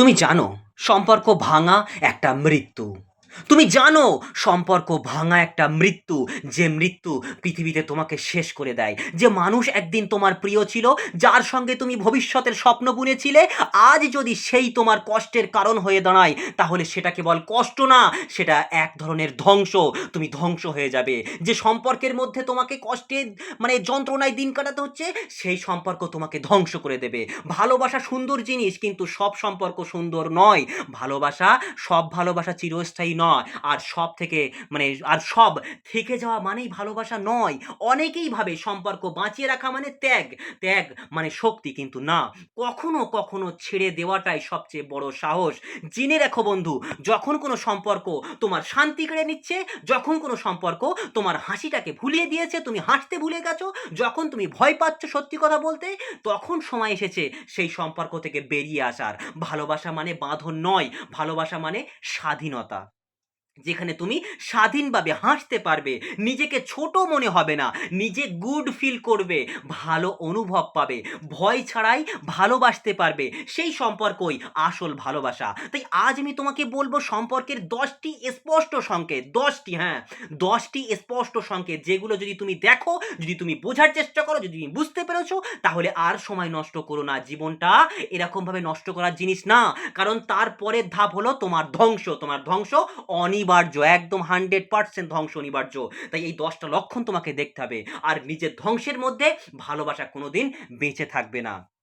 তুমি জানো সম্পর্ক ভাঙা একটা মৃত্যু। তুমি জানো, সম্পর্ক ভাঙা একটা মৃত্যু, যে মৃত্যু পৃথিবীতে তোমাকে শেষ করে দেয়। যে মানুষ একদিন তোমার প্রিয় ছিল, যার সঙ্গে তুমি ভবিষ্যতের স্বপ্ন বুনেছিলে, আজ যদি সেই তোমার কষ্টের কারণ হয়ে দাঁড়ায়, তাহলে সেটা কেবল কষ্ট না, সেটা এক ধরনের ধ্বংস। তুমি ধ্বংস হয়ে যাবে। যে সম্পর্কের মধ্যে তোমাকে কষ্টে মানে যন্ত্রণায় দিন কাটাতে হচ্ছে, সেই সম্পর্ক তোমাকে ধ্বংস করে দেবে। ভালোবাসা সুন্দর জিনিস, কিন্তু সব সম্পর্ক সুন্দর নয়। ভালোবাসা, সব ভালোবাসা চিরস্থায়ী নয়। আর সব থেকে মানে আর সব থেকে যাওয়া মানেই ভালোবাসা নয়। অনেকেই ভাবে সম্পর্ক বাঁচিয়ে রাখা মানে ত্যাগ। ত্যাগ মানে শক্তি কিন্তু না। কখনো কখনো ছেড়ে দেওয়াটাই সবচেয়ে বড় সাহস। জেনে রাখো বন্ধু, যখন কোনো সম্পর্ক তোমার শান্তি কেড়ে নিচ্ছে, যখন কোনো সম্পর্ক তোমার হাসিটাকে ভুলিয়ে দিয়েছে, তুমি হাসতে ভুলে গেছো, যখন তুমি ভয় পাচ্ছ সত্যি কথা বলতে, তখন সময় এসেছে সেই সম্পর্ক থেকে বেরিয়ে আসার। ভালোবাসা মানে বাঁধন নয়, ভালোবাসা মানে স্বাধীনতা। যেখানে তুমি স্বাধীনভাবে হাসতে পারবে, নিজেকে ছোট মনে হবে না, নিজে গুড ফিল করবে, ভালো অনুভব পাবে, ভয় ছাড়াই ভালোবাসতে পারবে, সেই সম্পর্কই আসল ভালোবাসা। তাই আজ আমি তোমাকে বলব সম্পর্কের দশটি স্পষ্ট সংকেত, দশটি হ্যাঁ দশটি স্পষ্ট সংকেত, যেগুলো যদি তুমি দেখো, যদি তুমি বোঝার চেষ্টা করো, যদি তুমি বুঝতে পেরেছ, তাহলে আর সময় নষ্ট করো না। জীবনটা এরকমভাবে নষ্ট করার জিনিস না, কারণ তারপরের ধাপ হলো তোমার ধ্বংস তোমার ধ্বংস অনিবার্য। একদম হান্ড্রেড পার্সেন্ট ধ্বংস অনিবার্য। তাই এই দশটা লক্ষণ তোমাকে দেখতে হবে। আর নিজের ধ্বংসের মধ্যে ভালোবাসা কোনোদিন বেঁচে থাকবে না।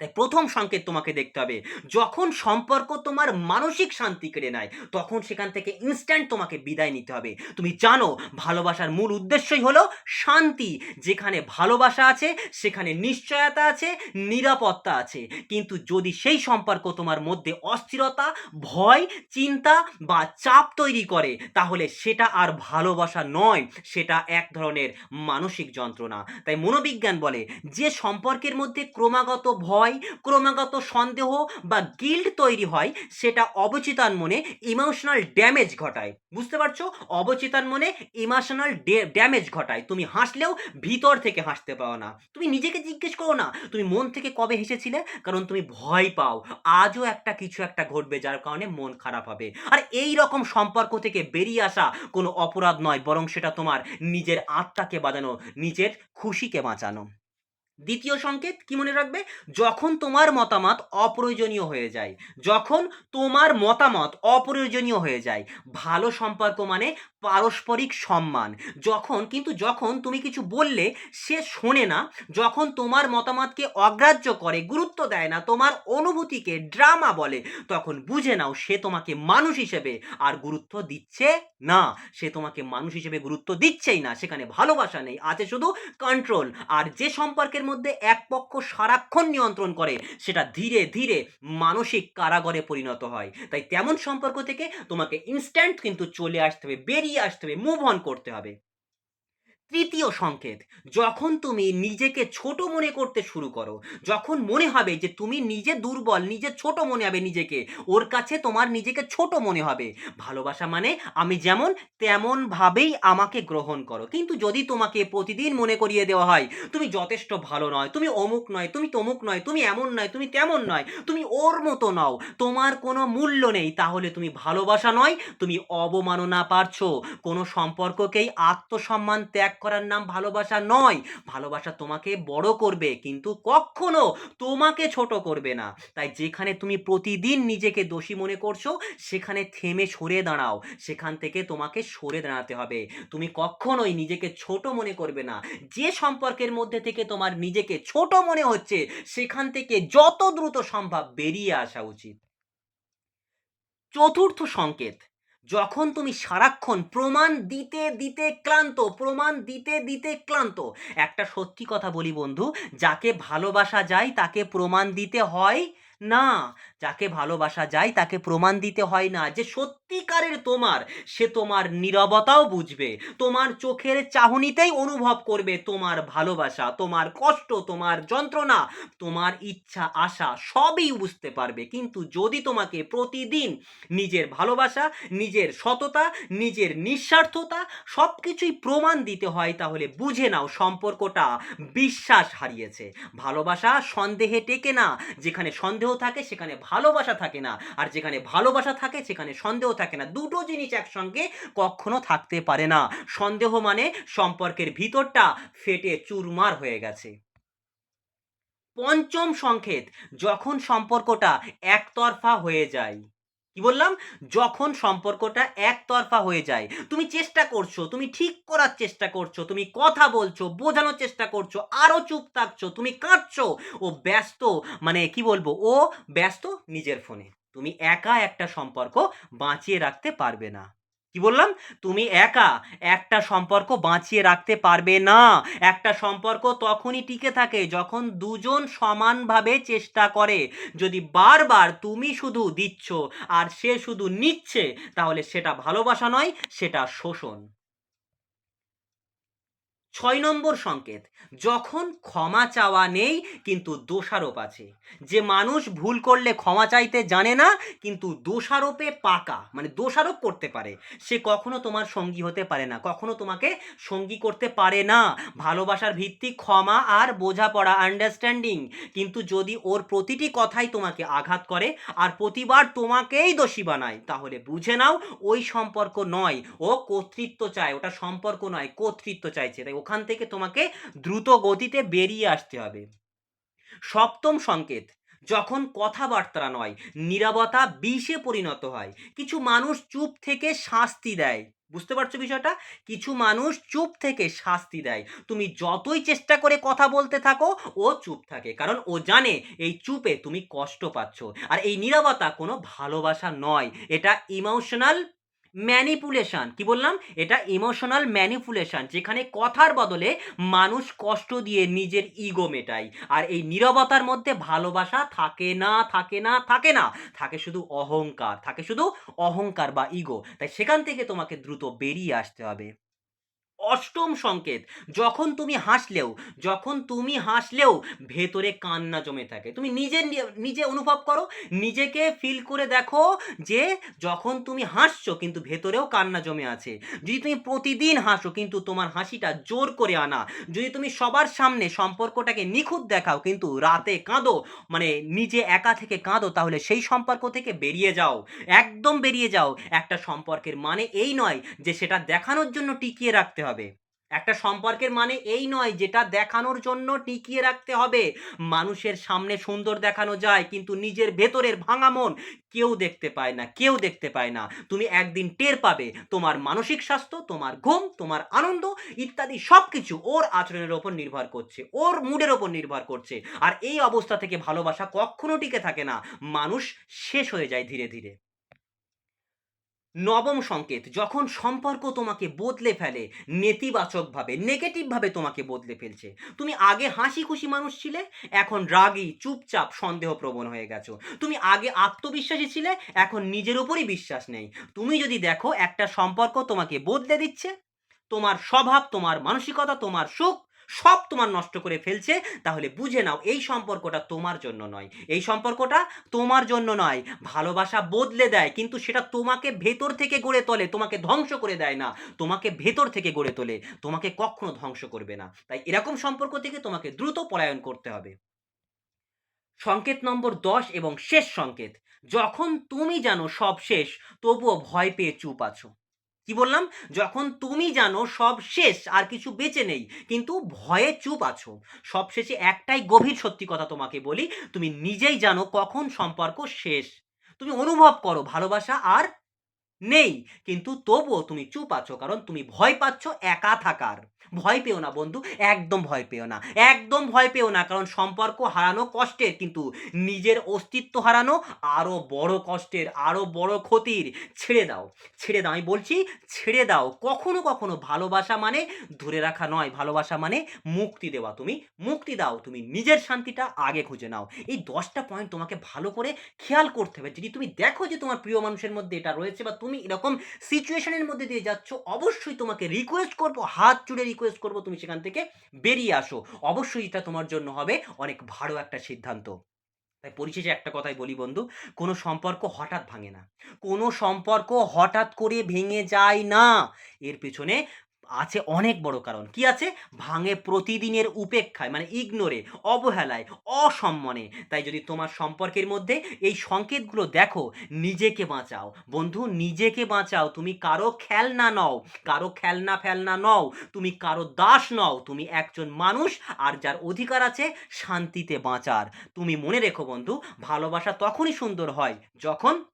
তাই প্রথম সংকেত তোমাকে দেখতে হবে। যখন সম্পর্ক তোমার মানসিক শান্তি কেড়ে নেয়, তখন সেখান থেকে ইনস্ট্যান্ট তোমাকে বিদায় নিতে হবে। তুমি জানো, ভালোবাসার মূল উদ্দেশ্যই হলো শান্তি। যেখানে ভালোবাসা আছে, সেখানে নিশ্চয়তা আছে, নিরাপত্তা আছে। কিন্তু যদি সেই সম্পর্ক তোমার মধ্যে অস্থিরতা, ভয়, চিন্তা বা চাপ তৈরি করে, তাহলে সেটা আর ভালোবাসা নয়। সেটা এক ধরনের মানসিক যন্ত্রণা। তাই মনোবিজ্ঞান বলে, যে সম্পর্কের মধ্যে ক্রমাগত ভয় ক্রমাগত সন্দেহ বা গিল্ড তৈরি হয়, সেটা অবচেতন মনে ইমোশনাল ড্যামেজ ঘটায়। বুঝতে পারছ? অবচেতন মনে ইমোশনাল ড্যামেজ ঘটায়। তুমি হাসলেও ভিতর থেকে হাসতে পাও না। তুমি নিজেকে জিজ্ঞেস করো না, তুমি মন থেকে কবে হেসেছিলে? কারণ তুমি ভয় পাও। আজও একটা কিছু একটা ঘটবে যার কারণে মন খারাপ হবে। আর এই রকম সম্পর্ক থেকে বেরিয়ে আসা কোনো অপরাধ নয়, বরং সেটা তোমার নিজের আত্মাকে বাঁচানো নিজের খুশিকে বাঁচানো। দ্বিতীয় সংকেত কি মনে রাখবে? যখন তোমার মতামত অপ্রয়োজনীয় হয়ে যায়। যখন তোমার মতামত অপ্রয়োজনীয় হয়ে যায়। ভালো সম্পর্ক মানে পারস্পরিক সম্মান। যখন, কিন্তু যখন তুমি কিছু বললে সে শোনে না, যখন তোমার মতামতকে অগ্রাহ্য করে, গুরুত্ব দেয় না, তোমার অনুভূতিকে ড্রামা বলে, তখন বুঝে নাও সে তোমাকে মানুষ হিসেবে আর গুরুত্ব দিচ্ছে না। সে তোমাকে মানুষ হিসেবে গুরুত্ব দিচ্ছেই না। সেখানে ভালোবাসা নেই। আছে শুধু কন্ট্রোল আর যে সম্পর্কের মধ্যে এক পক্ষ সারাক্ষণ নিয়ন্ত্রণ করে, সেটা ধীরে ধীরে মানসিক কারাগরে পরিণত হয়। তাই তেমন সম্পর্ক থেকে তোমাকে ইনস্ট্যান্ট কিন্তু চলে আসতে হবে, বেরিয়ে আসতে হবে মুভ অন করতে হবে। তৃতীয় সংকেত, যখন তুমি নিজেকে ছোট মনে করতে শুরু করো, যখন মনে হবে যে তুমি নিজে দুর্বল, নিজে ছোট মনে হবে নিজেকে, ওর কাছে তোমার নিজেকে ছোট মনে হবে। ভালোবাসা মানে আমি যেমন তেমনভাবেই আমাকে গ্রহণ করো। কিন্তু যদি তোমাকে প্রতিদিন মনে করিয়ে দেওয়া হয়, তুমি যথেষ্ট ভালো নয়, তুমি অমুক নয়, তুমি তমুক নয়, তুমি এমন নয়, তুমি তেমন নয়, তুমি ওর মতো নও, তোমার কোনো মূল্য নেই, তাহলে তুমি ভালোবাসা নয়, তুমি অবমাননা পারছ। কোনো সম্পর্ককেই আত্মসম্মান ত্যাগ করার নাম ভালোবাসা নয়। ভালোবাসা তোমাকে বড় করবে, কিন্তু কখনো তোমাকে ছোট করবে না। তাই যেখানে তুমি প্রতিদিন নিজেকে দোষী মনে করছ, সেখানে থেমে সরে দাঁড়াও। সেখান থেকে তোমাকে সরে দাঁড়াতে হবে। তুমি কখনোই নিজেকে ছোট মনে করবে না। যে সম্পর্কের মধ্যে থেকে তোমার নিজেকে ছোট মনে হচ্ছে, সেখান থেকে যত দ্রুত সম্ভব বেরিয়ে আসা উচিত। চতুর্থ সংকেত। যখন তুমি সারাক্ষণ প্রমাণ দিতে দিতে ক্লান্ত, প্রমাণ দিতে দিতে ক্লান্ত, একটা সত্যি কথা বলি বন্ধু, যাকে ভালোবাসা যায় তাকে প্রমাণ দিতে হয় না, যাকে ভালোবাসা যায় তাকে প্রমাণ দিতে হয় না, যে সত্যিকারের তোমার, সে তোমার নীরবতাও বুঝবে। তোমার চোখের চাহনিতেই অনুভব করবে তোমার ভালোবাসা, তোমার কষ্ট, তোমার যন্ত্রণা, তোমার ইচ্ছা, আশা, সবই বুঝতে পারবে। কিন্তু যদি তোমাকে প্রতিদিন নিজের ভালোবাসা, নিজের সততা, নিজের নিঃস্বার্থতা সব কিছুই প্রমাণ দিতে হয়, তাহলে বুঝে নাও সম্পর্কটা বিশ্বাস হারিয়েছে। ভালোবাসা সন্দেহে টেকে না, যেখানে সন্দেহ থাকে সেখানে ভালোবাসা থাকে না, আর যেখানে ভালোবাসা থাকে সেখানে সন্দেহ থাকে না। দুটো জিনিস একসঙ্গে কখনো থাকতে পারে না। সন্দেহ মানে সম্পর্কের ভিতরটা ফেটে চুরমার হয়ে গেছে। পঞ্চম সংকেত, যখন সম্পর্কটা একতরফা হয়ে যায়। কি বললাম? যখন সম্পর্কটা একতরফা হয়ে যায়। তুমি চেষ্টা করছ, তুমি ঠিক করার চেষ্টা করছ, তুমি কথা বলছো, বোঝানোর চেষ্টা করছ আরও চুপ থাকছো, তুমি কাঁদছো, ও ব্যস্ত মানে কি বলব? ও ব্যস্ত নিজের ফোনে। তুমি একা একটা সম্পর্ক বাঁচিয়ে রাখতে পারবে না। কি বললাম? তুমি একা একটা সম্পর্ক বাঁচিয়ে রাখতে পারবে না। একটা সম্পর্ক তখনই টিকে থাকে যখন দুজন সমানভাবে চেষ্টা করে। যদি বারবার তুমি শুধু দিচ্ছ আর সে শুধু নিচ্ছে, তাহলে সেটা ভালোবাসা নয়, সেটা শোষণ। ছয় নম্বর সংকেত, যখন ক্ষমা চাওয়া নেই, কিন্তু দোষারোপ আছে। যে মানুষ ভুল করলে ক্ষমা চাইতে জানে না, কিন্তু দোষারোপে পাকা মানে দোষারোপ করতে পারে। সে কখনো তোমার সঙ্গী হতে পারে না, কখনো তোমাকে সঙ্গী করতে পারে না। ভালোবাসার ভিত্তি ক্ষমা আর বোঝাপড়া আন্ডারস্ট্যান্ডিং কিন্তু যদি ওর প্রতিটি কথাই তোমাকে আঘাত করে, আর প্রতিবার তোমাকেই দোষী বানায়, তাহলে বুঝে নাও, ওই সম্পর্ক নয়। ও কর্তৃত্ব চায়, ওটা সম্পর্ক নয়, কর্তৃত্ব চাইছে। তাই ওখান থেকে তোমাকে দ্রুত গতিতে বেরিয়ে আসতে হবে। সপ্তম সংকেত, যখন কথাবার্তা নয়, নীরবতা বিষে পরিণত হয়। কিছু মানুষ চুপ থেকে শাস্তি দেয়। বুঝতে পারছ বিষয়টা? কিছু মানুষ চুপ থেকে শাস্তি দেয়। তুমি যতই চেষ্টা করে কথা বলতে থাকো, ও চুপ থাকে। কারণ ও জানে এই চুপে তুমি কষ্ট পাচ্ছ। আর এই নীরবতা কোনো ভালোবাসা নয়। এটা ইমোশনাল ম্যানিপুলেশন। কি বললাম? এটা ইমোশনাল ম্যানিপুলেশান, যেখানে কথার বদলে মানুষ কষ্ট দিয়ে নিজের ইগো মেটায়। আর এই নিরবতার মধ্যে ভালোবাসা থাকে না থাকে না থাকে না। থাকে শুধু অহংকার, থাকে শুধু অহংকার বা ইগো। তাই সেখান থেকে তোমাকে দ্রুত বেরিয়ে আসতে হবে। অষ্টম সংকেত, যখন তুমি হাসলেও, যখন তুমি হাসলেও ভেতরে কান্না জমে থাকে। তুমি নিজে নিজে অনুভব করো, নিজেকে ফিল করে দেখো যে যখন তুমি হাসছো কিন্তু ভেতরেও কান্না জমে আছে। যদি তুমি প্রতিদিন হাসো কিন্তু তোমার হাসিটা জোর করে আনা। যদি তুমি সবার সামনে সম্পর্কটাকে নিখুঁত দেখাও কিন্তু রাতে কাঁদো মানে নিজে একা থেকে কাঁদো, তাহলে সেই সম্পর্ক থেকে বেরিয়ে যাও। একদম বেরিয়ে যাও। একটা সম্পর্কের মানে এই নয় যে সেটা দেখানোর জন্য টিকিয়ে রাখতে হবে। একটা সম্পর্কের মানে এই নয়, যেটা দেখানোর জন্য টিকিয়ে রাখতে হবে। মানুষের সামনে সুন্দর দেখানো যায়, কিন্তু নিজের ভেতরের ভাঙা মন কেউ দেখতে পায় না, কেউ দেখতে পায় না। তুমি একদিন টের পাবে, তোমার মানসিক স্বাস্থ্য, তোমার ঘুম, তোমার আনন্দ ইত্যাদি সব কিছু ওর আচরণের ওপর নির্ভর করছে, ওর মুডের ওপর নির্ভর করছে। আর এই অবস্থা থেকে ভালোবাসা কখনো টিকে থাকে না। মানুষ শেষ হয়ে যায় ধীরে ধীরে। নবম সংকেত, যখন সম্পর্ক তোমাকে বদলে ফেলে, নেতিবাচকভাবে নেগেটিভভাবে তোমাকে বদলে ফেলছে। তুমি আগে হাসি খুশি মানুষ ছিলে, এখন রাগী, চুপচাপ, সন্দেহপ্রবণ হয়ে গেছো। তুমি আগে আত্মবিশ্বাসী ছিলে, এখন নিজের উপরই বিশ্বাস নেই। তুমি যদি দেখো একটা সম্পর্ক তোমাকে বদলে দিচ্ছে, তোমার স্বভাব, তোমার মানসিকতা, তোমার সুখ সব তোমার নষ্ট করে ফেলছে, তাহলে বুঝে নাও, এই সম্পর্কটা তোমার জন্য নয়। এই সম্পর্কটা তোমার জন্য নয়। ভালোবাসা বদলে দেয়, কিন্তু সেটা তোমাকে ভেতর থেকে গড়ে তোলে, তোমাকে ধ্বংস করে দেয় না। তোমাকে ভেতর থেকে গড়ে তোলে, তোমাকে কখনো ধ্বংস করবে না। তাই এরকম সম্পর্ক থেকে তোমাকে দ্রুত পলায়ন করতে হবে। সংকেত নম্বর দশ এবং শেষ সংকেত, যখন তুমি জানো সব শেষ তবুও ভয় পেয়ে চুপ আছো। কি বললাম? যখন তুমি জানো সব শেষ, আর কিছু বেঁচে নেই, কিন্তু ভয়ে চুপ আছো। সব শেষে একটাই গভীর সত্যি কথা তোমাকে বলি, তুমি নিজেই জানো কখন সম্পর্ক শেষ। তুমি অনুভব করো ভালোবাসা আর নেই, কিন্তু তবুও তুমি চুপ আছো, কারণ তুমি ভয় পাচ্ছ একা থাকার। ভয় পেও না বন্ধু, একদম ভয় পেও না। একদম ভয় পেও না, কারণ সম্পর্ক হারানো কষ্টের, কিন্তু নিজের অস্তিত্ব হারানো আরও বড় কষ্টের আরও বড় ক্ষতির। ছেড়ে দাও ছেড়ে দাও। আমি বলছি, ছেড়ে দাও। কখনো কখনো ভালোবাসা মানে ধরে রাখা নয়, ভালোবাসা মানে মুক্তি দেওয়া। তুমি মুক্তি দাও, তুমি নিজের শান্তিটা আগে খুঁজে নাও। এই দশটা পয়েন্ট তোমাকে ভালো করে খেয়াল করতে হবে। যদি তুমি দেখো যে তোমার প্রিয় মানুষের মধ্যে এটা রয়েছে বা তুমি এরকম সিচুয়েশনের মধ্যে দিয়ে যাচ্ছ, অবশ্যই তোমাকে রিকোয়েস্ট করব, হাত জুড়ে রিকোয়েস্ট করব, তুমি সেখান থেকে বেরিয়ে আসো। অবশ্যই এটা তোমার জন্য হবে অনেক ভালো একটা সিদ্ধান্ত। তাই পরিশেষে একটা কথাই বলি বন্ধু, কোনো সম্পর্ক হঠাৎ ভাঙে না। কোনো সম্পর্ক হঠাৎ করে ভেঙে যায় না। এর পেছনে আছে অনেক বড় কারণ। কি আছে? ভাঙে প্রতিদিনের উপেক্ষায় মানে ইগনোরে, অবহেলায়, অসম্মানে। তাই যদি তোমার সম্পর্কের মধ্যে এই সংকেতগুলো দেখো, নিজেকে বাঁচাও। বন্ধু, নিজেকে বাঁচাও। তুমি কারও খেলনা নও। কারও খেলনা ফেলনা নও। তুমি কারও দাস নও। তুমি একজন মানুষ আর যার অধিকার আছে শান্তিতে বাঁচার। তুমি মনে রেখো বন্ধু, ভালোবাসা তখনই সুন্দর হয় যখন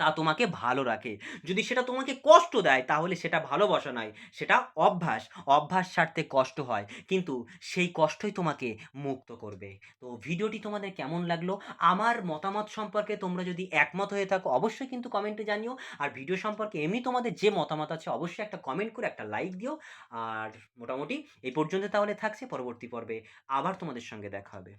তা তোমাকে ভালো রাখে। যদি সেটা তোমাকে কষ্ট দেয়, তাহলে সেটা ভালোবাসা নয়, সেটা অভ্যাস। অভ্যাস ছাড়তে কষ্ট হয়, কিন্তু সেই কষ্টই তোমাকে মুক্ত করবে। তো ভিডিওটি তোমাদের কেমন লাগল? আমার মতামত সম্পর্কে তোমরা যদি একমত হয়ে থাকো, অবশ্যই কিন্তু কমেন্টে জানিও। আর ভিডিও সম্পর্কে এমনি তোমাদের যে মতামত আছে, অবশ্যই একটা কমেন্ট করে একটা লাইক দিও। আর মোটামুটি এই পর্যন্ত তাহলে থাকছে পরবর্তী পর্বে। আবার তোমাদের সঙ্গে দেখা হবে।